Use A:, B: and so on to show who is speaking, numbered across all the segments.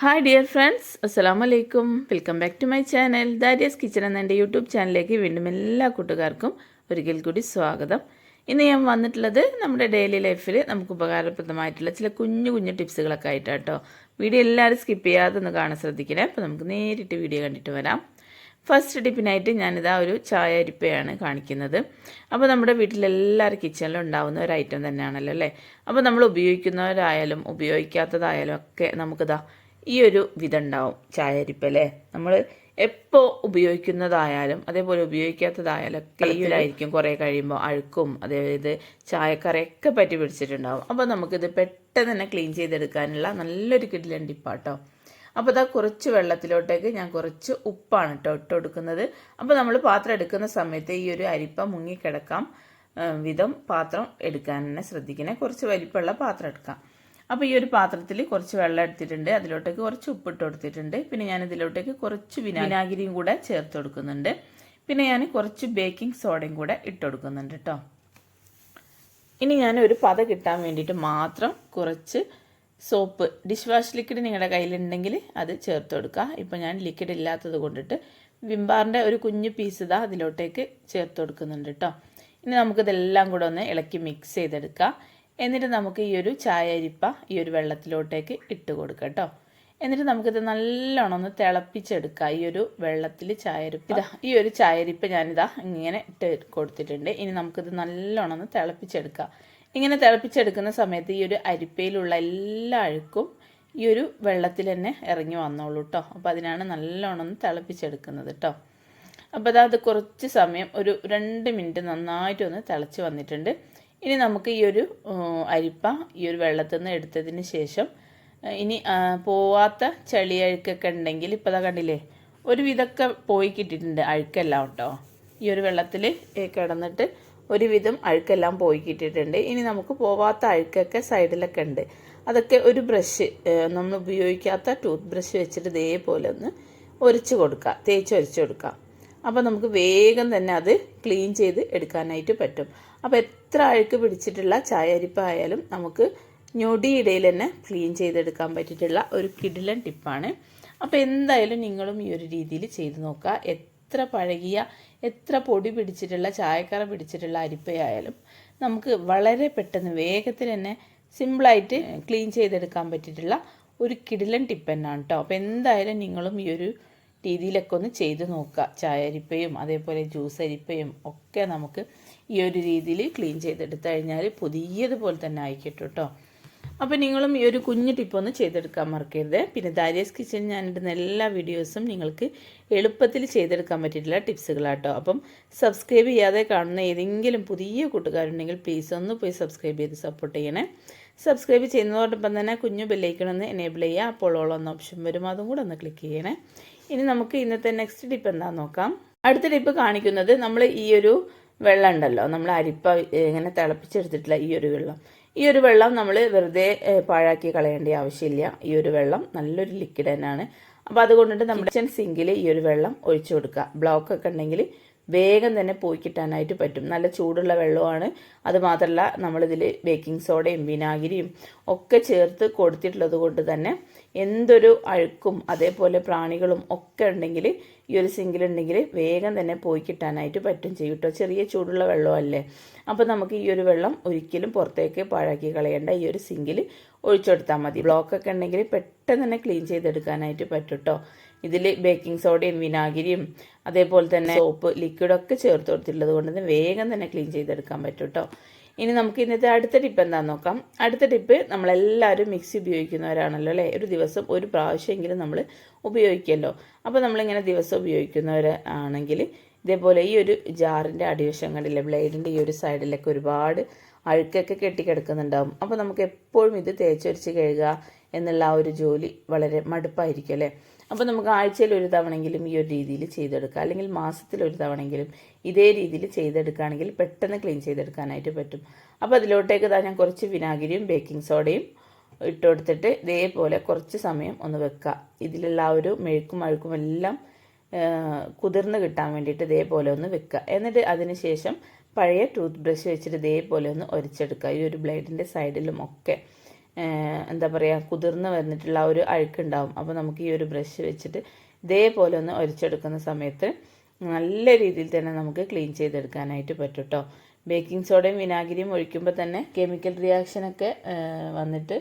A: Hi dear friends അസ്സാം വലൈക്കും welcome back to my channel Darius kitchen എന്ന എന്റെ യൂട്യൂബ് ചാനലിലേക്ക് വീണ്ടും എല്ലാ കൂട്ടുകാർക്കും ഒരിക്കൽ കൂടി സ്വാഗതം. ഇന്ന് ഞാൻ വന്നിട്ടുള്ളത് നമ്മുടെ ഡെയിലി ലൈഫിൽ നമുക്ക് ഉപകാരപ്രദമായിട്ടുള്ള ചില കുഞ്ഞു കുഞ്ഞു ടിപ്സുകളൊക്കെ ആയിട്ടാണ് കേട്ടോ വീഡിയോ എല്ലാവരും സ്കിപ്പ് ചെയ്യാതെ ഒന്ന് കാണാൻ ശ്രദ്ധിക്കണേ. അപ്പോൾ നമുക്ക് നേരിട്ട് വീഡിയോ കണ്ടിട്ട് വരാം. ഫസ്റ്റ് ടിപ്പിനായിട്ട് ഞാനിതാ ഒരു ചായ അരിപ്പയാണ് കാണിക്കുന്നത്. അപ്പോൾ നമ്മുടെ വീട്ടിലെല്ലാവരും കിച്ചണിലും ഉണ്ടാകുന്ന ഒരു ഐറ്റം തന്നെയാണല്ലോ അല്ലേ? അപ്പോൾ നമ്മൾ ഉപയോഗിക്കുന്നവരായാലും ഉപയോഗിക്കാത്തതായാലും ഒക്കെ നമുക്കിതാ ഈ ഒരു വിധം ഉണ്ടാവും ചായ അരിപ്പ അല്ലേ നമ്മൾ എപ്പോൾ ഉപയോഗിക്കുന്നതായാലും അതേപോലെ ഉപയോഗിക്കാത്തതായാലും ഒരായിരിക്കും കുറേ കഴിയുമ്പോൾ അഴുക്കും അതായത് ചായക്കറയൊക്കെ പറ്റി പിടിച്ചിട്ടുണ്ടാവും. അപ്പോൾ നമുക്കിത് പെട്ടെന്ന് തന്നെ ക്ലീൻ ചെയ്തെടുക്കാനുള്ള നല്ലൊരു കിടിലൻ ടിപ്പാട്ടോ. അപ്പോൾ ഇതാ കുറച്ച് വെള്ളത്തിലോട്ടേക്ക് ഞാൻ കുറച്ച് ഉപ്പാണ് കേട്ടോ ഇട്ട് കൊടുക്കുന്നത് അപ്പോൾ നമ്മൾ പാത്രം എടുക്കുന്ന സമയത്ത് ഈ ഒരു അരിപ്പ മുങ്ങിക്കിടക്കാം. വിധം പാത്രം എടുക്കാൻ തന്നെ ശ്രദ്ധിക്കണേ. കുറച്ച് വലിപ്പമുള്ള പാത്രം എടുക്കാം. അപ്പോൾ ഈ ഒരു പാത്രത്തിൽ കുറച്ച് വെള്ളം എടുത്തിട്ടുണ്ട്. അതിലോട്ടേക്ക് കുറച്ച് ഉപ്പിട്ട് കൊടുത്തിട്ടുണ്ട്. പിന്നെ ഞാൻ ഇതിലോട്ടേക്ക് കുറച്ച് വിനാഗിരിയും കൂടെ ചേർത്ത് കൊടുക്കുന്നുണ്ട്. പിന്നെ ഞാൻ കുറച്ച് ബേക്കിംഗ് സോഡയും കൂടെ ഇട്ട് കൊടുക്കുന്നുണ്ട് കേട്ടോ ഇനി ഞാൻ ഒരു പത കിട്ടാൻ വേണ്ടിയിട്ട് മാത്രം കുറച്ച് സോപ്പ് ഡിഷ് വാഷ് ലിക്വിഡ് നിങ്ങളുടെ കയ്യിലുണ്ടെങ്കിൽ അത് ചേർത്ത് കൊടുക്കുക. ഇപ്പോൾ ഞാൻ ലിക്വിഡ് ഇല്ലാത്തത് കൊണ്ടിട്ട് വിംബാറിന്റെ ഒരു കുഞ്ഞു പീസ് ഇതാ അതിലോട്ടേക്ക് ചേർത്ത് കൊടുക്കുന്നുണ്ട് കേട്ടോ ഇനി നമുക്കിതെല്ലാം കൂടെ ഒന്ന് ഇളക്കി മിക്സ് ചെയ്തെടുക്കാം. എന്നിട്ട് നമുക്ക് ഈ ഒരു ചായ അരിപ്പ ഈ ഒരു വെള്ളത്തിലോട്ടേക്ക് ഇട്ട് കൊടുക്കാം കേട്ടോ എന്നിട്ട് നമുക്കിത് നല്ലോണം ഒന്ന് തിളപ്പിച്ചെടുക്കാം. ഈ ഒരു വെള്ളത്തിൽ ചായരിപ്പ് ഇതാ ഈ ഒരു ചായരിപ്പ് ഞാനിതാ ഇങ്ങനെ ഇട്ട് കൊടുത്തിട്ടുണ്ട്. ഇനി നമുക്കിത് നല്ലോണം ഒന്ന് തിളപ്പിച്ചെടുക്കാം. ഇങ്ങനെ തിളപ്പിച്ചെടുക്കുന്ന സമയത്ത് ഈ ഒരു അരിപ്പയിലുള്ള എല്ലാ അഴുക്കും ഈ ഒരു വെള്ളത്തിൽ തന്നെ ഇറങ്ങി വന്നോളൂ കേട്ടോ അപ്പോൾ അതിനാണ് നല്ലോണം ഒന്ന് തിളപ്പിച്ചെടുക്കുന്നത് കേട്ടോ അപ്പോൾ അതായത് കുറച്ച് സമയം ഒരു രണ്ട് മിനിറ്റ് നന്നായിട്ടൊന്ന് തിളച്ച് വന്നിട്ടുണ്ട്. ഇനി നമുക്ക് ഈ ഒരു അരിപ്പ ഈ ഒരു വെള്ളത്തിൽ നിന്ന് എടുത്തതിന് ശേഷം ഇനി പോവാത്ത ചെളി അഴുക്കൊക്കെ ഉണ്ടെങ്കിൽ ഇപ്പോൾ അതാ കണ്ടില്ലേ ഒരു വിധമൊക്കെ പോയി കിട്ടിയിട്ടുണ്ട് അഴുക്കെല്ലാം കേട്ടോ. ഈ ഒരു വെള്ളത്തിൽ കിടന്നിട്ട് ഒരുവിധം അഴുക്കെല്ലാം പോയി കിട്ടിയിട്ടുണ്ട്. ഇനി നമുക്ക് പോവാത്ത അഴുക്കൊക്കെ സൈഡിലൊക്കെ ഉണ്ട്. അതൊക്കെ ഒരു ബ്രഷ് നമ്മൾ ഉപയോഗിക്കാത്ത ടൂത്ത് ബ്രഷ് വെച്ചിട്ട് ഇതേപോലെ ഒന്ന് ഒരച്ച് കൊടുക്കുക തേച്ച് ഒരച്ച് അപ്പോൾ നമുക്ക് വേഗം തന്നെ അത് ക്ലീൻ ചെയ്ത് എടുക്കാനായിട്ട് പറ്റും. അപ്പോൾ എത്ര അഴുക്ക് പിടിച്ചിട്ടുള്ള ചായ അരിപ്പായാലും നമുക്ക് ഞൊടിയിടയിൽ തന്നെ ക്ലീൻ ചെയ്തെടുക്കാൻ പറ്റിയിട്ടുള്ള ഒരു കിടിലൻ ടിപ്പാണ്. അപ്പോൾ എന്തായാലും നിങ്ങളും ഈ ഒരു രീതിയിൽ ചെയ്ത് നോക്കുക. എത്ര പഴകിയ എത്ര പൊടി പിടിച്ചിട്ടുള്ള ചായക്കറ പിടിച്ചിട്ടുള്ള അരിപ്പയായാലും നമുക്ക് വളരെ പെട്ടെന്ന് വേഗത്തിൽ തന്നെ സിമ്പിളായിട്ട് ക്ലീൻ ചെയ്തെടുക്കാൻ പറ്റിയിട്ടുള്ള ഒരു കിടിലൻ ടിപ്പ് തന്നെയാണ് കേട്ടോ. അപ്പോൾ എന്തായാലും നിങ്ങളും ഈ ഒരു രീതിയിലൊക്കെ ഒന്ന് ചെയ്ത് നോക്കുക. ചായ അരിപ്പയും അതേപോലെ ജ്യൂസ് അരിപ്പയും ഒക്കെ നമുക്ക് ഈ ഒരു രീതിയിൽ ക്ലീൻ ചെയ്തെടുത്തു കഴിഞ്ഞാൽ പുതിയതുപോലെ തന്നെ ആയിക്കിട്ടും കേട്ടോ അപ്പോൾ നിങ്ങളും ഈ ഒരു കുഞ്ഞു ടിപ്പൊന്ന് ചെയ്തെടുക്കാൻ മറക്കരുത്. പിന്നെ ദാരിയസ് കിച്ചൺ ഇടുന്ന എല്ലാ വീഡിയോസും നിങ്ങൾക്ക് എളുപ്പത്തിൽ ചെയ്തെടുക്കാൻ പറ്റിയിട്ടുള്ള ടിപ്സുകളാട്ടോ അപ്പം സബ്സ്ക്രൈബ് ചെയ്യാതെ കാണുന്ന ഏതെങ്കിലും പുതിയ കൂട്ടുകാരുണ്ടെങ്കിൽ പ്ലീസ് ഒന്ന് പോയി സബ്സ്ക്രൈബ് ചെയ്ത് സപ്പോർട്ട് ചെയ്യണേ. സബ്സ്ക്രൈബ് ചെയ്യുന്നതോടൊപ്പം തന്നെ കുഞ്ഞു ബെല്ലൈക്കണമെന്ന് എനേബിൾ ചെയ്യുക. അപ്പോൾ ഓളൊന്ന് ഓപ്ഷൻ വരും. അതും കൂടെ ഒന്ന് ക്ലിക്ക് ചെയ്യണേ. ഇനി നമുക്ക് ഇന്നത്തെ നെക്സ്റ്റ് ടിപ്പ് എന്താണെന്ന് നോക്കാം. അടുത്ത ടിപ്പ് കാണിക്കുന്നത് നമ്മൾ ഈ ഒരു വെള്ളം ഉണ്ടല്ലോ നമ്മൾ അരിപ്പ ഇങ്ങനെ തിളപ്പിച്ചെടുത്തിട്ടില്ല ഈ ഒരു വെള്ളം. ഈ ഒരു വെള്ളം നമ്മൾ വെറുതെ പാഴാക്കി കളയേണ്ട ആവശ്യമില്ല. ഈ ഒരു വെള്ളം നല്ലൊരു ലിക്വിഡ് തന്നെയാണ്. അപ്പോൾ അതുകൊണ്ടിട്ട് നമ്മുടെ കിച്ചൺ സിങ്കിൽ ഈ ഒരു വെള്ളം ഒഴിച്ചു കൊടുക്കുക. ബ്ലോക്ക് ഒക്കെ ഉണ്ടെങ്കിൽ വേഗം തന്നെ പോയി കിട്ടാനായിട്ട് പറ്റും. നല്ല ചൂടുള്ള വെള്ളമാണ്. അതുമാത്രമല്ല നമ്മളിതിൽ ബേക്കിംഗ് സോഡയും വിനാഗിരിയും ഒക്കെ ചേർത്ത് കൊടുത്തിട്ടുള്ളത് കൊണ്ട് തന്നെ എന്തൊരു അഴുക്കും അതേപോലെ പ്രാണികളും ഒക്കെ ഉണ്ടെങ്കിൽ ഈ ഒരു സിങ്കിലുണ്ടെങ്കിൽ വേഗം തന്നെ പോയി കിട്ടാനായിട്ട് പറ്റും ചെയ്യും കേട്ടോ ചെറിയ ചൂടുള്ള വെള്ളമല്ലേ. അപ്പോൾ നമുക്ക് ഈ ഒരു വെള്ളം ഒരിക്കലും പുറത്തേക്ക് പാഴാക്കി കളയേണ്ട ഈ ഒരു സിങ്കിൽ ഒഴിച്ചെടുത്താൽ മതി. ബ്ലോക്കൊക്കെ ഉണ്ടെങ്കിൽ പെട്ടെന്ന് തന്നെ ക്ലീൻ ചെയ്തെടുക്കാനായിട്ട് പറ്റും കേട്ടോ ഇതിൽ ബേക്കിംഗ് സോഡയും വിനാഗിരിയും അതേപോലെ തന്നെ സോപ്പ് ലിക്വിഡൊക്കെ ചേർത്ത് കൊടുത്തിട്ടുള്ളത് കൊണ്ട് തന്നെ വേഗം തന്നെ ക്ലീൻ ചെയ്തെടുക്കാൻ പറ്റും കേട്ടോ ഇനി നമുക്ക് ഇന്നത്തെ അടുത്ത ടിപ്പ് എന്താണെന്ന് നോക്കാം. അടുത്ത ടിപ്പ് നമ്മളെല്ലാവരും മിക്സി ഉപയോഗിക്കുന്നവരാണല്ലോ അല്ലേ? ഒരു ദിവസം ഒരു പ്രാവശ്യമെങ്കിലും നമ്മൾ ഉപയോഗിക്കുമല്ലോ അപ്പോൾ നമ്മളിങ്ങനെ ദിവസം ഉപയോഗിക്കുന്നവർ ആണെങ്കിൽ ഇതേപോലെ ഈ ഒരു ജാറിന്റെ അടിവശം കണ്ടില്ലേ ബ്ലേഡിന്റെ ഈ ഒരു സൈഡിലൊക്കെ ഒരുപാട് അഴുക്കൊക്കെ കെട്ടിക്കിടക്കുന്നുണ്ടാവും. അപ്പോൾ നമുക്ക് എപ്പോഴും ഇത് തേച്ചൊരിച്ച് കഴുകുക എന്നുള്ള ആ ഒരു ജോലി വളരെ മടുപ്പായിരിക്കും അല്ലേ? അപ്പോൾ നമുക്ക് ആഴ്ചയിൽ ഒരു തവണെങ്കിലും ഈ ഒരു രീതിയിൽ ചെയ്തെടുക്കാം. അല്ലെങ്കിൽ മാസത്തിൽ ഒരു തവണെങ്കിലും ഇതേ രീതിയിൽ ചെയ്തെടുക്കുകയാണെങ്കിൽ പെട്ടെന്ന് ക്ലീൻ ചെയ്തെടുക്കാനായിട്ട് പറ്റും. അപ്പോൾ അതിലോട്ടേക്ക് താ ഞാൻ കുറച്ച് വിനാഗിരിയും ബേക്കിംഗ് സോഡയും ഇട്ട് കൊടുത്തിട്ട് ഇതേപോലെ കുറച്ച് സമയം ഒന്ന് വെക്കുക. ഇതിലുള്ള ആ ഒരു മെഴുക്കും അഴുക്കും എല്ലാം കുതിർന്ന് കിട്ടാൻ വേണ്ടിയിട്ട് ഇതേപോലെ ഒന്ന് വെക്കുക. എന്നിട്ട് അതിന് ശേഷം പഴയ ടൂത്ത് ബ്രഷ് വെച്ചിട്ട് ഇതേപോലെ ഒന്ന് ഒരിച്ചെടുക്കുക. ഈ ഒരു ബ്ലേഡിന്റെ സൈഡിലും ഒക്കെ എന്താ പറയുക കുതിർന്ന് വന്നിട്ടുള്ള ഒരു അഴുക്കുണ്ടാവും അപ്പോൾ നമുക്ക് ഈ ഒരു ബ്രഷ് വെച്ചിട്ട് ഇതേപോലെ ഒന്ന് ഒരച്ചെടുക്കുന്ന സമയത്ത് നല്ല രീതിയിൽ തന്നെ നമുക്ക് ക്ലീൻ ചെയ്തെടുക്കാനായിട്ട് പറ്റും കേട്ടോ ബേക്കിംഗ് സോഡയും വിനാഗിരിയും ഒഴിക്കുമ്പോൾ തന്നെ കെമിക്കൽ റിയാക്ഷനൊക്കെ വന്നിട്ട്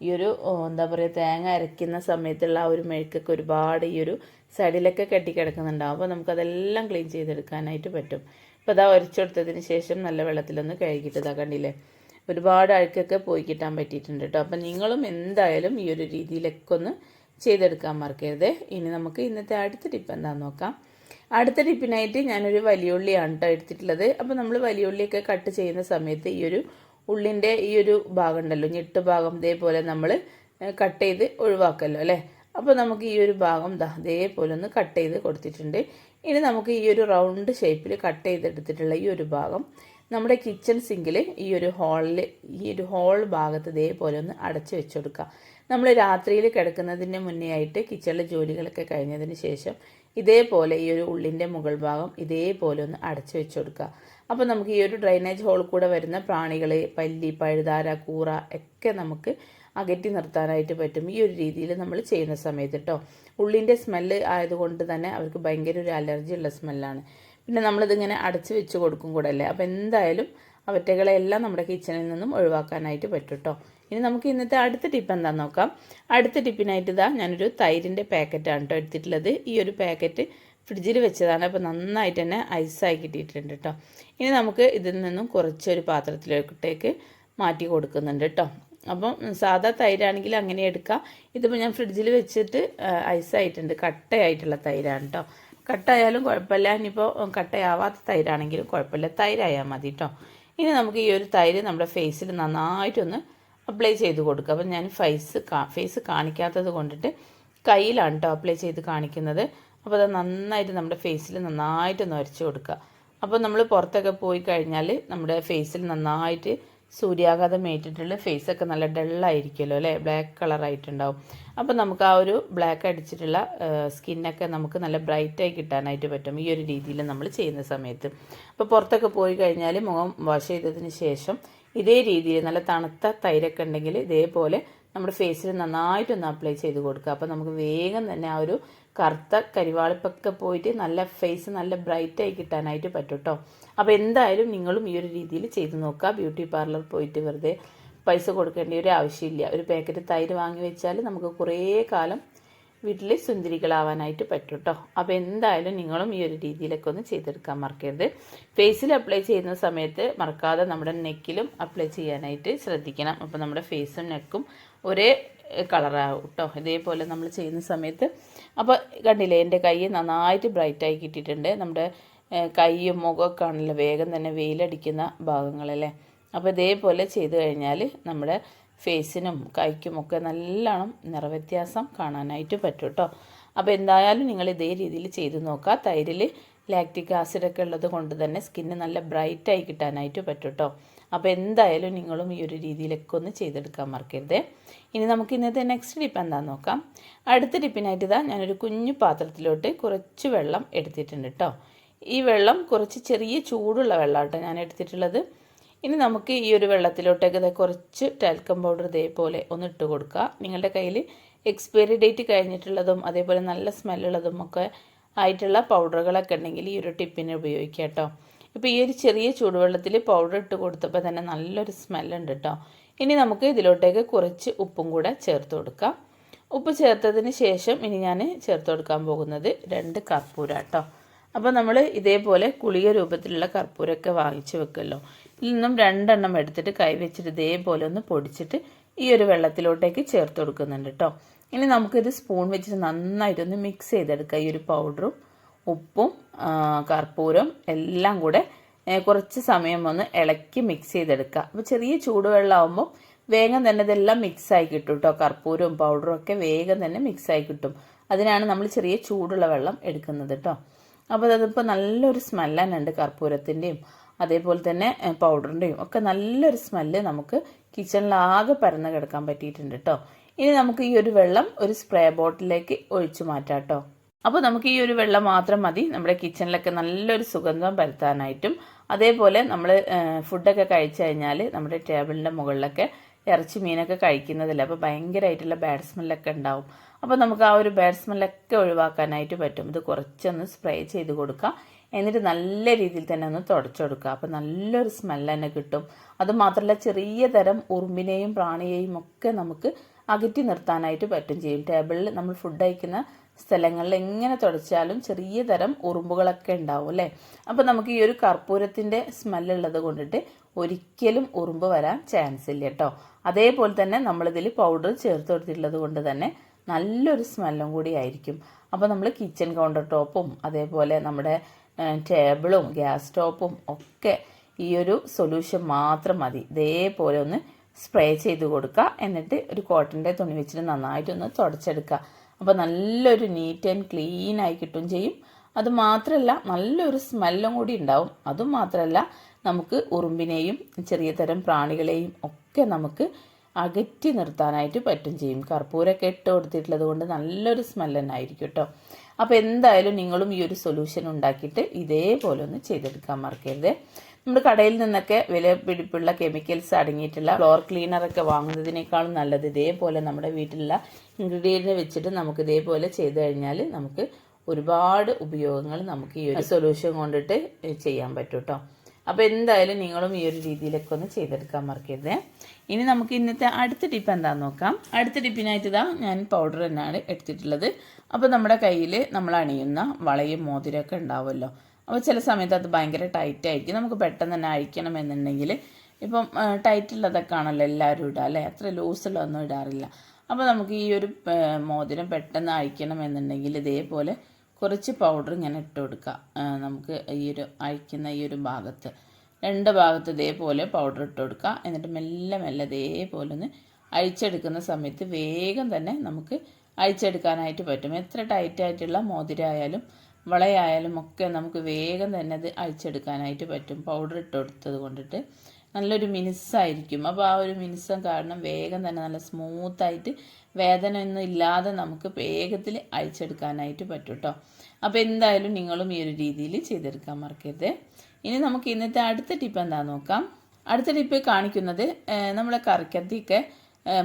A: ഈ ഒരു എന്താ പറയുക തേങ്ങ അരയ്ക്കുന്ന സമയത്തുള്ള ആ ഒരു മെഴുക്കൊക്കെ ഒരുപാട് ഈ ഒരു സൈഡിലൊക്കെ കെട്ടിക്കിടക്കുന്നുണ്ടാവും അപ്പോൾ നമുക്കതെല്ലാം ക്ലീൻ ചെയ്തെടുക്കാനായിട്ട് പറ്റും. അപ്പോൾ അതാ ഒരച്ചെടുത്തതിന് ശേഷം നല്ല വെള്ളത്തിലൊന്ന് കഴുകിയിട്ട് ഇതാ കണ്ടില്ലേ? ഒരുപാട് അഴുക്കൊക്കെ പോയി കിട്ടാൻ പറ്റിയിട്ടുണ്ട് കേട്ടോ അപ്പം നിങ്ങളും എന്തായാലും ഈ ഒരു രീതിയിലൊക്കെ ഒന്ന് ചെയ്തെടുക്കാൻ മറക്കരുത്. ഇനി നമുക്ക് ഇന്നത്തെ അടുത്ത ടിപ്പ് എന്താണെന്ന് നോക്കാം. അടുത്ത ടിപ്പിനായിട്ട് ഞാനൊരു വലിയ ഉള്ളിയാണ് കേട്ടോ എടുത്തിട്ടുള്ളത്. അപ്പോൾ നമ്മൾ വലിയ ഉള്ളിയൊക്കെ കട്ട് ചെയ്യുന്ന സമയത്ത് ഈ ഒരു ഉള്ളിന്റെ ഈ ഒരു ഭാഗം ഉണ്ടല്ലോ ഞെട്ട് ഭാഗം ഇതേപോലെ നമ്മൾ കട്ട് ചെയ്ത് ഒഴിവാക്കല്ലോ അല്ലേ? അപ്പോൾ നമുക്ക് ഈ ഒരു ഭാഗം ഇതേപോലെ ഒന്ന് കട്ട് ചെയ്ത് കൊടുത്തിട്ടുണ്ട്. ഇനി നമുക്ക് ഈ ഒരു റൗണ്ട് ഷേപ്പിൽ കട്ട് ചെയ്തെടുത്തിട്ടുള്ള ഈ ഒരു ഭാഗം നമ്മുടെ കിച്ചൺ സിങ്കിൽ ഈ ഒരു ഹോളിൽ ഈ ഒരു ഹോൾ ഭാഗത്ത് ഇതേപോലെ ഒന്ന് അടച്ചു വെച്ച് കൊടുക്കുക നമ്മൾ രാത്രിയിൽ കിടക്കുന്നതിന് മുന്നേ ആയിട്ട് കിച്ചണിലെ ജോലികളൊക്കെ കഴിഞ്ഞതിന് ശേഷം ഇതേപോലെ ഈ ഒരു ഉള്ളിന്റെ മുകൾ ഭാഗം ഇതേപോലെ ഒന്ന് അടച്ചു വെച്ച് കൊടുക്കുക അപ്പോൾ നമുക്ക് ഈ ഒരു ഡ്രൈനേജ് ഹോൾ കൂടെ വരുന്ന പ്രാണികൾ പല്ലി പഴുതാര കൂറ ഒക്കെ നമുക്ക് അകറ്റി നിർത്താനായിട്ട് പറ്റും. ഈ ഒരു രീതിയിൽ നമ്മൾ ചെയ്യുന്ന സമയത്ത് കേട്ടോ ഉള്ളിന്റെ സ്മെല്ല് ആയതുകൊണ്ട് തന്നെ അവർക്ക് ഭയങ്കര ഒരു അലർജി ഉള്ള സ്മെല്ലാണ് പിന്നെ നമ്മളിതിങ്ങനെ അടച്ച് വെച്ച് കൊടുക്കും കൂടെ അല്ലേ? അപ്പോൾ എന്തായാലും അവറ്റകളെല്ലാം നമ്മുടെ കിച്ചണിൽ നിന്നും ഒഴിവാക്കാനായിട്ട് പറ്റും കേട്ടോ ഇനി നമുക്ക് ഇന്നത്തെ അടുത്ത ടിപ്പ് എന്താണെന്ന് നോക്കാം. അടുത്ത ടിപ്പിനായിട്ട് ഇതാ ഞാനൊരു തൈരിന്റെ പാക്കറ്റാണ് കേട്ടോ എടുത്തിട്ടുള്ളത്. ഈ ഒരു പാക്കറ്റ് ഫ്രിഡ്ജിൽ വെച്ചതാണ്. അപ്പോൾ നന്നായിട്ട് തന്നെ ഐസായി കിട്ടിയിട്ടുണ്ട് കേട്ടോ ഇനി നമുക്ക് ഇതിൽ നിന്നും കുറച്ചൊരു പാത്രത്തിലോട്ടേക്ക് മാറ്റി കൊടുക്കുന്നുണ്ട് കേട്ടോ അപ്പം സാധാ തൈരാണെങ്കിൽ അങ്ങനെ എടുക്കാം. ഇതിപ്പോൾ ഞാൻ ഫ്രിഡ്ജിൽ വെച്ചിട്ട് ഐസായിട്ടുണ്ട്. കട്ടയായിട്ടുള്ള തൈരാണ് കേട്ടോ കട്ടായാലും കുഴപ്പമില്ല. ഇനിയിപ്പോൾ കട്ടയാവാത്ത തൈരാണെങ്കിലും കുഴപ്പമില്ല. തൈരായാൽ മതി കേട്ടോ ഇനി നമുക്ക് ഈ ഒരു തൈര് നമ്മുടെ ഫേസിൽ നന്നായിട്ടൊന്ന് അപ്ലൈ ചെയ്ത് കൊടുക്കുക അപ്പം ഞാൻ ഫേസ് ഫേസ് കാണിക്കാത്തത് കൊണ്ടിട്ട് കയ്യിലാണ് കേട്ടോ അപ്ലൈ ചെയ്ത് കാണിക്കുന്നത്. അപ്പോൾ അത് നന്നായിട്ട് നമ്മുടെ ഫേസിൽ നന്നായിട്ടൊന്ന് വരച്ച് കൊടുക്കുക. അപ്പോൾ നമ്മൾ പുറത്തൊക്കെ പോയി കഴിഞ്ഞാൽ നമ്മുടെ ഫേസിൽ നന്നായിട്ട് സൂര്യാഘാതം ഏറ്റിട്ടുള്ള ഫേസൊക്കെ നല്ല ഡള്ളായിരിക്കുമല്ലോ അല്ലേ? ബ്ലാക്ക് കളറായിട്ടുണ്ടാവും അപ്പോൾ നമുക്ക് ആ ഒരു ബ്ലാക്ക് അടിച്ചിട്ടുള്ള സ്കിന്നൊക്കെ നമുക്ക് നല്ല ബ്രൈറ്റായി കിട്ടാനായിട്ട് പറ്റും ഈ ഒരു രീതിയിൽ നമ്മൾ ചെയ്യുന്ന സമയത്ത്. അപ്പോൾ പുറത്തൊക്കെ പോയി കഴിഞ്ഞാൽ മുഖം വാഷ് ചെയ്തതിന് ശേഷം ഇതേ രീതിയിൽ നല്ല തണുത്ത തൈരൊക്കെ ഉണ്ടെങ്കിൽ ഇതേപോലെ നമ്മുടെ ഫേസിൽ നന്നായിട്ടൊന്ന് അപ്ലൈ ചെയ്ത് കൊടുക്കുക. അപ്പോൾ നമുക്ക് വേഗം തന്നെ ആ ഒരു കറുത്ത കരിവാളിപ്പൊക്കെ പോയിട്ട് നല്ല ഫേസ് നല്ല ബ്രൈറ്റായി കിട്ടാനായിട്ട് പറ്റും കേട്ടോ അപ്പോൾ എന്തായാലും നിങ്ങളും ഈ ഒരു രീതിയിൽ ചെയ്തു നോക്കുക. ബ്യൂട്ടി പാർലർ പോയിട്ട് വെറുതെ പൈസ കൊടുക്കേണ്ട ഒരു ആവശ്യമില്ല. ഒരു പാക്കറ്റ് തൈര് വാങ്ങി വെച്ചാൽ നമുക്ക് കുറേ കാലം വീട്ടിൽ സുന്ദരികളാവാനായിട്ട് പറ്റും കേട്ടോ അപ്പോൾ എന്തായാലും നിങ്ങളും ഈ ഒരു രീതിയിലൊക്കെ ഒന്ന് ചെയ്തെടുക്കാൻ മറക്കരുത്. ഫേസിൽ അപ്ലൈ ചെയ്യുന്ന സമയത്ത് മറക്കാതെ നമ്മുടെ നെക്കിലും അപ്ലൈ ചെയ്യാനായിട്ട് ശ്രദ്ധിക്കണം. അപ്പോൾ നമ്മുടെ ഫേസും നെക്കും ഒരേ കളറാവും കേട്ടോ ഇതേപോലെ നമ്മൾ ചെയ്യുന്ന സമയത്ത് അപ്പോൾ കണ്ടില്ലേ എന്റെ കൈ നന്നായിട്ട് ബ്രൈറ്റായി കിട്ടിയിട്ടുണ്ട്. നമ്മുടെ കൈയും മുഖമൊക്കെ ആണല്ലോ വേഗം തന്നെ വെയിലടിക്കുന്ന ഭാഗങ്ങളല്ലേ? അപ്പോൾ ഇതേപോലെ ചെയ്തു കഴിഞ്ഞാൽ നമ്മുടെ ഫേസിനും കൈക്കും ഒക്കെ നല്ലോണം നിറവ്യത്യാസം കാണാനായിട്ട് പറ്റും കേട്ടോ അപ്പോൾ എന്തായാലും നിങ്ങൾ ഇതേ രീതിയിൽ ചെയ്തു നോക്കുക തൈരിൽ ലാക്റ്റിക് ആസിഡൊക്കെ ഉള്ളത് കൊണ്ട് തന്നെ സ്കിന്ന് നല്ല ബ്രൈറ്റായി കിട്ടാനായിട്ട് പറ്റും കേട്ടോ അപ്പോൾ എന്തായാലും നിങ്ങളും ഈ ഒരു രീതിയിലൊക്കെ ഒന്ന് ചെയ്തെടുക്കാൻ മറക്കരുത്. ഇനി നമുക്ക് ഇന്നത്തെ നെക്സ്റ്റ് ടിപ്പ് എന്താണെന്ന് നോക്കാം. അടുത്ത ടിപ്പിനായിട്ട് ഇതാ ഞാനൊരു കുഞ്ഞു പാത്രത്തിലോട്ട് കുറച്ച് വെള്ളം എടുത്തിട്ടുണ്ട് കേട്ടോ ഈ വെള്ളം കുറച്ച് ചെറിയ ചൂടുള്ള വെള്ളമാട്ടോ ഞാൻ എടുത്തിട്ടുള്ളത്. ഇനി നമുക്ക് ഈ ഒരു വെള്ളത്തിലോട്ടേക്ക് കുറച്ച് ടാൽക്കം പൗഡർ ഇതേപോലെ ഒന്ന് ഇട്ട് കൊടുക്കുക നിങ്ങളുടെ കയ്യിൽ എക്സ്പയറി ഡേറ്റ് കഴിഞ്ഞിട്ടുള്ളതും അതേപോലെ നല്ല സ്മെല്ലുള്ളതും ഒക്കെ ആയിട്ടുള്ള പൗഡറുകളൊക്കെ ഉണ്ടെങ്കിൽ ഈ ഒരു ടിപ്പിന് ഉപയോഗിക്കാം കേട്ടോ ഇപ്പോൾ ഈ ഒരു ചെറിയ ചൂടുവെള്ളത്തിൽ പൗഡർ ഇട്ട് കൊടുത്തപ്പോൾ തന്നെ നല്ലൊരു സ്മെല്ലുണ്ട് കേട്ടോ ഇനി നമുക്ക് ഇതിലോട്ടേക്ക് കുറച്ച് ഉപ്പും കൂടെ ചേർത്ത് കൊടുക്കാം. ഉപ്പ് ചേർത്തതിന് ശേഷം ഇനി ഞാൻ ചേർത്ത് കൊടുക്കാൻ പോകുന്നത് രണ്ട് കർപ്പൂര കേട്ടോ അപ്പോൾ നമ്മൾ ഇതേപോലെ കുളിയ രൂപത്തിലുള്ള കർപ്പൂരമൊക്കെ വാങ്ങിച്ച് വെക്കുമല്ലോ ഇതിൽ നിന്നും രണ്ടെണ്ണം എടുത്തിട്ട് കൈവച്ചിട്ട് ഇതേപോലെ ഒന്ന് പൊടിച്ചിട്ട് ഈ ഒരു വെള്ളത്തിലോട്ടേക്ക് ചേർത്ത് കൊടുക്കുന്നുണ്ട് കേട്ടോ ഇനി നമുക്കിത് സ്പൂൺ വെച്ചിട്ട് നന്നായിട്ടൊന്ന് മിക്സ് ചെയ്തെടുക്കാം ഈ ഒരു പൗഡറും ഉപ്പും കർപ്പൂരം എല്ലാം കൂടെ കുറച്ച് സമയം ഒന്ന് ഇളക്കി മിക്സ് ചെയ്തെടുക്കുക. അപ്പോൾ ചെറിയ ചൂടുവെള്ളമാകുമ്പോൾ വേഗം തന്നെ ഇതെല്ലാം മിക്സായി കിട്ടും കേട്ടോ കർപ്പൂരവും പൗഡറും ഒക്കെ വേഗം തന്നെ മിക്സായി കിട്ടും. അതിനാണ് നമ്മൾ ചെറിയ ചൂടുള്ള വെള്ളം എടുക്കുന്നത് കേട്ടോ അപ്പോൾ അതിപ്പോൾ നല്ലൊരു സ്മെല്ലാനുണ്ട് കർപ്പൂരത്തിന്റെയും അതേപോലെ തന്നെ പൗഡറിന്റെയും ഒക്കെ നല്ലൊരു സ്മെല്ല് നമുക്ക് കിച്ചണിലാകെ പരന്ന് കിടക്കാൻ പറ്റിയിട്ടുണ്ട് കേട്ടോ ഇനി നമുക്ക് ഈ ഒരു വെള്ളം ഒരു സ്പ്രേ ബോട്ടിലേക്ക് ഒഴിച്ചു മാറ്റാം കേട്ടോ അപ്പോൾ നമുക്ക് ഈ ഒരു വെള്ളം മാത്രം മതി. നമ്മുടെ കിച്ചണിലൊക്കെ നല്ലൊരു സുഗന്ധം പരത്താനായിട്ടും. അതേപോലെ നമ്മൾ ഫുഡൊക്കെ കഴിച്ചു കഴിഞ്ഞാൽ നമ്മുടെ ടേബിളിന്റെ മുകളിലൊക്കെ ഇറച്ചി മീനൊക്കെ കഴിക്കുന്നതില്ല അപ്പോൾ ഭയങ്കരമായിട്ടുള്ള ബാഡ് സ്മെല്ലൊക്കെ ഉണ്ടാവും. അപ്പോൾ നമുക്ക് ആ ഒരു ബാഡ് സ്മെല്ലൊക്കെ ഒഴിവാക്കാനായിട്ട് പറ്റും. ഇത് കുറച്ചൊന്ന് സ്പ്രേ ചെയ്ത് കൊടുക്കുക എന്നിട്ട് നല്ല രീതിയിൽ തന്നെ ഒന്ന് തുടച്ചെടുക്കുക അപ്പോൾ നല്ലൊരു സ്മെല്ല് തന്നെ കിട്ടും. അതുമാത്രമല്ല ചെറിയ തരം ഉറുമ്പിനെയും പ്രാണിയെയും ഒക്കെ നമുക്ക് അകറ്റി നിർത്താനായിട്ട് പറ്റും ചെയ്യും. ടേബിളിൽ നമ്മൾ ഫുഡ് കഴിക്കുന്ന സ്ഥലങ്ങളിൽ എങ്ങനെ തുടച്ചാലും ചെറിയ തരം ഉറുമ്പുകളൊക്കെ ഉണ്ടാവും അല്ലേ? അപ്പോൾ നമുക്ക് ഈ ഒരു കർപ്പൂരത്തിന്റെ സ്മെല്ലുള്ളത് കൊണ്ടിട്ട് ഒരിക്കലും ഉറുമ്പ് വരാൻ ചാൻസ് ഇല്ല കേട്ടോ അതേപോലെ തന്നെ നമ്മളിതിൽ പൗഡർ ചേർത്ത് കൊടുത്തിട്ടുള്ളത് കൊണ്ട് തന്നെ നല്ലൊരു സ്മെല്ലും കൂടി ആയിരിക്കും. അപ്പോൾ നമ്മൾ കിച്ചൺ കൗണ്ടർ ടോപ്പും അതേപോലെ നമ്മുടെ ടേബിളും ഗ്യാസ് സ്റ്റോപ്പും ഒക്കെ ഈ ഒരു സൊല്യൂഷൻ മാത്രം മതി. ഇതേപോലെ ഒന്ന് സ്പ്രേ ചെയ്ത് കൊടുക്കുക എന്നിട്ട് ഒരു കോട്ടന്റെ തുണി വെച്ചിട്ട് നന്നായിട്ടൊന്ന് തുടച്ചെടുക്കുക അപ്പോൾ നല്ലൊരു നീറ്റ് ആൻഡ് ക്ലീൻ ആയി കിട്ടും ചെയ്യും. അതുമാത്രമല്ല നല്ലൊരു സ്മെല്ലും കൂടി ഉണ്ടാവും. അതും മാത്രമല്ല നമുക്ക് ഉറുമ്പിനെയും ചെറിയ തരം പ്രാണികളെയും ഒക്കെ നമുക്ക് അകറ്റി നിർത്താനായിട്ട് പറ്റും ചെയ്യും. കർപ്പൂരൊക്കെ ഇട്ട് കൊടുത്തിട്ടുള്ളത് കൊണ്ട് നല്ലൊരു സ്മെല്ല് ആയിരിക്കും കേട്ടോ അപ്പോൾ എന്തായാലും നിങ്ങളും ഈ ഒരു സൊല്യൂഷൻ ഉണ്ടാക്കിയിട്ട് ഇതേപോലെ ഒന്ന് ചെയ്തെടുക്കാൻ മറക്കരുത്. നമ്മുടെ കടയിൽ നിന്നൊക്കെ വില പിടിപ്പുള്ള കെമിക്കൽസ് അടങ്ങിയിട്ടുള്ള ഫ്ലോർ ക്ലീനർ ഒക്കെ വാങ്ങുന്നതിനേക്കാളും നല്ലത് ഇതേപോലെ നമ്മുടെ വീട്ടിലുള്ള ഇൻഗ്രീഡിയന്റ് വെച്ചിട്ട് നമുക്ക് ഇതേപോലെ ചെയ്തു കഴിഞ്ഞാൽ നമുക്ക് ഒരുപാട് ഉപയോഗങ്ങൾ നമുക്ക് ഈ ഒരു സൊല്യൂഷൻ കൊണ്ടിട്ട് ചെയ്യാൻ പറ്റും കേട്ടോ അപ്പോൾ എന്തായാലും നിങ്ങളും ഈ ഒരു രീതിയിലൊക്കെ ഒന്ന് ചെയ്തെടുക്കാൻ മറക്കരുത്. ഇനി നമുക്ക് ഇന്നത്തെ അടുത്ത ടിപ്പ് എന്താണെന്ന് നോക്കാം. അടുത്ത ടിപ്പിനായിട്ട് ഇതാ ഞാൻ പൗഡർ തന്നെയാണ് എടുത്തിട്ടുള്ളത്. അപ്പോൾ നമ്മുടെ കയ്യിൽ നമ്മൾ അണിയുന്ന വളയും മോതിരമൊക്കെ ഉണ്ടാവുമല്ലോ. അപ്പോൾ ചില സമയത്ത് അത് ഭയങ്കര ടൈറ്റ് ആയിരിക്കും. നമുക്ക് പെട്ടെന്ന് തന്നെ അഴിക്കണം എന്നുണ്ടെങ്കിൽ ഇപ്പം ടൈറ്റ് ഉള്ളതൊക്കെ ആണല്ലോ എല്ലാവരും ഇടുക അല്ലേ? അത്ര ലൂസുള്ളതൊന്നും ഇടാറില്ല. അപ്പോൾ നമുക്ക് ഈ ഒരു മോതിരം പെട്ടെന്ന് അഴിക്കണം എന്നുണ്ടെങ്കിൽ ഇതേപോലെ കുറച്ച് പൗഡർ ഇങ്ങനെ ഇട്ട് കൊടുക്കുക. നമുക്ക് ഈ ഒരു അഴിക്കുന്ന ഈ ഒരു ഭാഗത്ത്. രണ്ട് ഭാഗത്ത് ഇതേപോലെ പൗഡർ ഇട്ട് കൊടുക്കുക. എന്നിട്ട് മെല്ലെ മെല്ലെ ഇതേപോലെ ഒന്ന് അഴിച്ചെടുക്കുന്ന സമയത്ത് വേഗം തന്നെ നമുക്ക് അഴിച്ചെടുക്കാനായിട്ട് പറ്റും. എത്ര ടൈറ്റായിട്ടുള്ള മോതിരമായാലും വളയായാലും ഒക്കെ നമുക്ക് വേഗം തന്നെ അത് അഴിച്ചെടുക്കാനായിട്ട് പറ്റും. പൗഡർ ഇട്ട് കൊടുത്തത് കൊണ്ടിട്ട് നല്ലൊരു മിനുസായിരിക്കും. അപ്പോൾ ആ ഒരു മിനുസം കാരണം വേഗം തന്നെ നല്ല സ്മൂത്തായിട്ട് വേദന ഒന്നും ഇല്ലാതെ നമുക്ക് വേഗത്തിൽ അഴിച്ചെടുക്കാനായിട്ട് പറ്റും കേട്ടോ അപ്പോൾ എന്തായാലും നിങ്ങളും ഈ ഒരു രീതിയിൽ ചെയ്തെടുക്കാൻ മറക്കരുത്. ഇനി നമുക്ക് ഇന്നത്തെ അടുത്ത ടിപ്പ് എന്താണെന്ന് നോക്കാം. അടുത്ത ടിപ്പ് കാണിക്കുന്നത് നമ്മളെ കറിക്കത്തിയൊക്കെ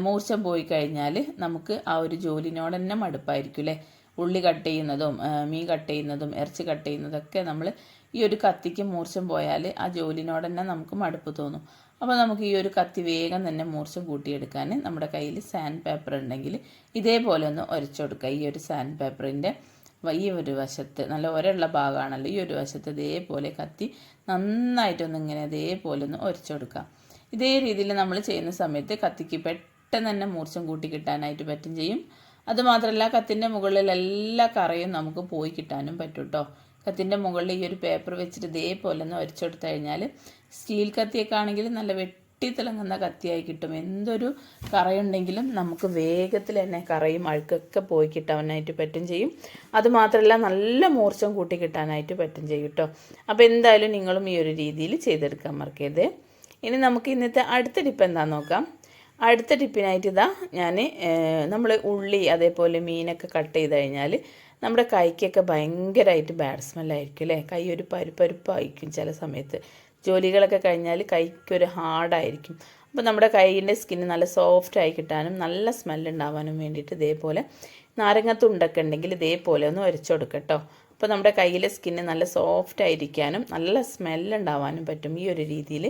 A: മൂർച്ചം പോയി കഴിഞ്ഞാൽ നമുക്ക് ആ ഒരു ജോലിനോട് തന്നെ മടുപ്പായിരിക്കും അല്ലേ ഉള്ളി കട്ട് ചെയ്യുന്നതും മീൻ കട്ട് ചെയ്യുന്നതും ഇറച്ചി കട്ട് ചെയ്യുന്നതൊക്കെ നമ്മൾ ഈ ഒരു കത്തിക്ക് മൂർച്ചം പോയാൽ ആ ജോലിനോട് തന്നെ നമുക്ക് മടുപ്പ് തോന്നും. അപ്പോൾ നമുക്ക് ഈ ഒരു കത്തി വേഗം തന്നെ മൂർച്ചം കൂട്ടിയെടുക്കാൻ നമ്മുടെ കയ്യിൽ സാൻഡ് പേപ്പർ ഉണ്ടെങ്കിൽ ഇതേപോലെ ഒന്ന് ഉരച്ചെടുക്കുക ഈ ഒരു സാൻഡ് പേപ്പറിന്റെ ഈ ഒരു വശത്ത് നല്ല ഒരുള്ള ഭാഗമാണല്ലോ ഈ ഒരു വശത്ത് ഇതേപോലെ കത്തി നന്നായിട്ടൊന്ന് ഇങ്ങനെ ഇതേപോലെ ഒന്ന് ഉരച്ചെടുക്കാം ഇതേ രീതിയിൽ നമ്മൾ ചെയ്യുന്ന സമയത്ത് കത്തിക്ക് പെട്ടെന്ന് തന്നെ മൂർച്ചം കൂട്ടി കിട്ടാനായിട്ട് പറ്റും ചെയ്യും. അതുമാത്രമല്ല കത്തിന്റെ മുകളിൽ എല്ലാ കറയും നമുക്ക് പോയി കിട്ടാനും പറ്റും കേട്ടോ കത്തിന്റെ മുകളിൽ ഈ ഒരു പേപ്പർ വെച്ചിട്ട് ഇതേപോലെ ഒന്ന് വരച്ചെടുത്തു കഴിഞ്ഞാൽ സ്റ്റീൽ കത്തിയൊക്കെ ആണെങ്കിൽ നല്ല വെട്ടി തിളങ്ങുന്ന കത്തിയായി കിട്ടും. എന്തൊരു കറയുണ്ടെങ്കിലും നമുക്ക് വേഗത്തിൽ തന്നെ കറയും അഴുക്കൊക്കെ പോയി കിട്ടാനായിട്ട് പറ്റും ചെയ്യും. അതുമാത്രമല്ല നല്ല മൂർച്ചം കൂട്ടി കിട്ടാനായിട്ട് പറ്റും ചെയ്യും കേട്ടോ. അപ്പോൾ എന്തായാലും നിങ്ങളും ഈ ഒരു രീതിയിൽ ചെയ്തെടുക്കാൻ മറക്കരുത്. ഇനി നമുക്ക് ഇന്നത്തെ അടുത്ത ടിപ്പ് എന്താണെന്ന് നോക്കാം. അടുത്ത ടിപ്പിനായിട്ട് ഇതാ ഞാൻ നമ്മൾ ഉള്ളി അതേപോലെ മീനൊക്കെ കട്ട് ചെയ്ത് കഴിഞ്ഞാൽ നമ്മുടെ കൈക്കൊക്കെ ഭയങ്കരമായിട്ട് ബാഡ് സ്മെല്ലായിരിക്കും അല്ലേ? കൈ ഒരു പരുപ്പരുപ്പായിരിക്കും ചില സമയത്ത്. ജോലികളൊക്കെ കഴിഞ്ഞാൽ കൈക്കൊരു ഹാർഡായിരിക്കും. അപ്പോൾ നമ്മുടെ കൈയിന്റെ സ്കിന്ന് നല്ല സോഫ്റ്റ് ആയി കിട്ടാനും നല്ല സ്മെല്ലുണ്ടാവാനും വേണ്ടിയിട്ട് ഇതേപോലെ നാരങ്ങത്തുണ്ടൊക്കെ ഉണ്ടെങ്കിൽ ഇതേപോലെ ഒന്ന് ഉരച്ചു കൊടുക്കട്ടോ അപ്പോൾ നമ്മുടെ കയ്യിലെ സ്കിന്ന് നല്ല സോഫ്റ്റ് ആയിരിക്കാനും നല്ല സ്മെല്ലുണ്ടാവാനും പറ്റും ഈ ഒരു രീതിയിൽ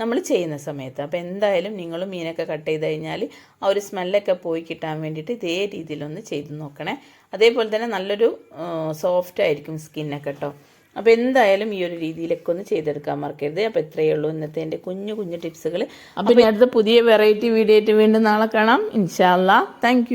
A: നമ്മൾ ചെയ്യുന്ന സമയത്ത്. അപ്പോൾ എന്തായാലും നിങ്ങളും മീനൊക്കെ കട്ട് ചെയ്ത് കഴിഞ്ഞാൽ ആ ഒരു സ്മെല്ലൊക്കെ പോയി കിട്ടാൻ വേണ്ടിയിട്ട് ഇതേ രീതിയിലൊന്ന് ചെയ്ത് നോക്കണേ. അതേപോലെ തന്നെ നല്ലൊരു സോഫ്റ്റ് ആയിരിക്കും സ്കിന്നൊക്കെ കേട്ടോ അപ്പോൾ എന്തായാലും ഈ ഒരു രീതിയിലൊക്കെ ഒന്ന് ചെയ്തെടുക്കാൻ മറക്കരുത്. അപ്പോൾ ഇത്രയേ ഉള്ളൂ ഇന്നത്തെ എന്റെ കുഞ്ഞു കുഞ്ഞു ടിപ്സുകൾ അപ്പോൾ അടുത്ത പുതിയ വെറൈറ്റി വീഡിയോ ആയിട്ട് വീണ്ടും നാളെ കാണാം. ഇൻഷാല്ല താങ്ക്